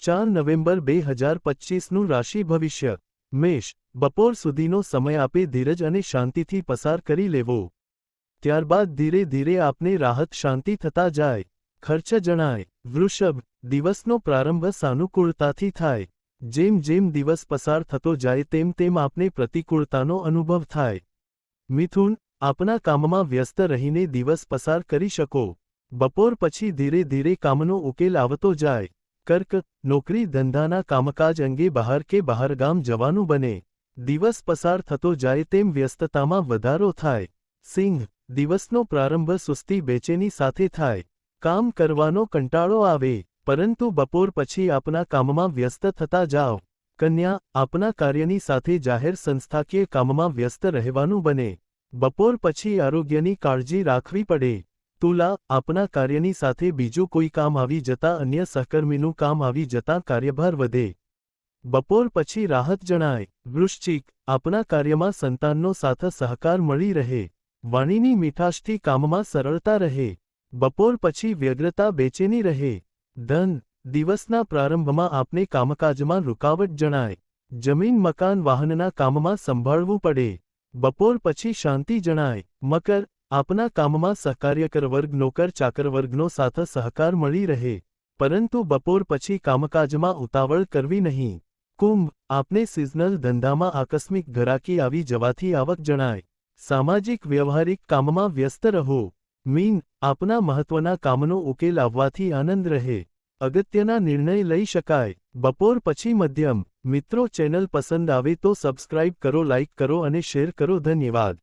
ચાર નવેમ્બર બે હજાર પચીસનું રાશિ ભવિષ્ય. મેષ, બપોર સુધીનો સમય આપે ધીરજ અને શાંતિથી પસાર કરી લેવો. ત્યારબાદ ધીરે ધીરે આપને રાહત શાંતિ થતા જાય. ખર્ચ જણાય. વૃષભ, દિવસનો પ્રારંભ સાનુકૂળતાથી થાય. જેમ જેમ દિવસ પસાર થતો જાય તેમ તેમ આપને પ્રતિકૂળતાનો અનુભવ થાય. મિથુન, આપના કામમાં વ્યસ્ત રહીને દિવસ પસાર કરી શકો. બપોર પછી ધીરે ધીરે કામનો ઉકેલ આવતો જાય. કર્ક, નોકરી ધંધાના કામકાજ અંગે બહાર કે બહારગામ જવાનું બને. દિવસ પસાર થતો જાય તેમ વ્યસ્તતામાં વધારો થાય. સિંહ, દિવસનો પ્રારંભ સુસ્તી બેચેની સાથે થાય. કામ કરવાનો કંટાળો આવે, પરંતુ બપોર પછી આપના કામમાં વ્યસ્ત થતા જાઓ. કન્યા, આપના કાર્યની સાથે જાહેર સંસ્થાકીય કામમાં વ્યસ્ત રહેવાનું બને. બપોર પછી આરોગ્યની કાળજી રાખવી પડે. તુલા, આપના કાર્યની સાથે બીજું કોઈ કામ આવી જતા અન્ય સહકર્મીનું કામ આવી જતા કાર્યભાર વધે. બપોર પછી રાહત જણાય. વૃશ્ચિક, આપના કાર્યમાં સંતાનનો સાથ સહકાર મળી રહે. વાણીની મીઠાશથી કામમાં સરળતા રહે. બપોર પછી વ્યગ્રતા બેચેની રહે. ધન, દિવસના પ્રારંભમાં આપને કામકાજમાં રૂકાવટ જણાય. જમીન, મકાન, વાહનના કામમાં સંભાળવું પડે. બપોર પછી શાંતિ જણાય. મકર આપના કામમાં સહકાર્યકર વર્ગ, નોકર, ચાકર વર્ગનો સાથ સહકાર મળી રહે. પરંતુ બપોર પછી કામકાજમાં ઉતાવળ કરવી નહીં. કુંભ, આપને સિઝનલ ધંધામાં આકસ્મિક ઘરાકી આવી જવાથી આવક જણાય. સામાજિક વ્યવહારિક કામમાં વ્યસ્ત રહો. મીન, આપના મહત્વના કામનો ઉકેલ આવવાથી આનંદ રહે. અગત્યના નિર્ણય લઈ શકાય. બપોર પછી મધ્યમ મિત્રો ચેનલ પસંદ આવે તો સબસ્ક્રાઇબ કરો, લાઇક કરો અને શેર કરો. ધન્યવાદ.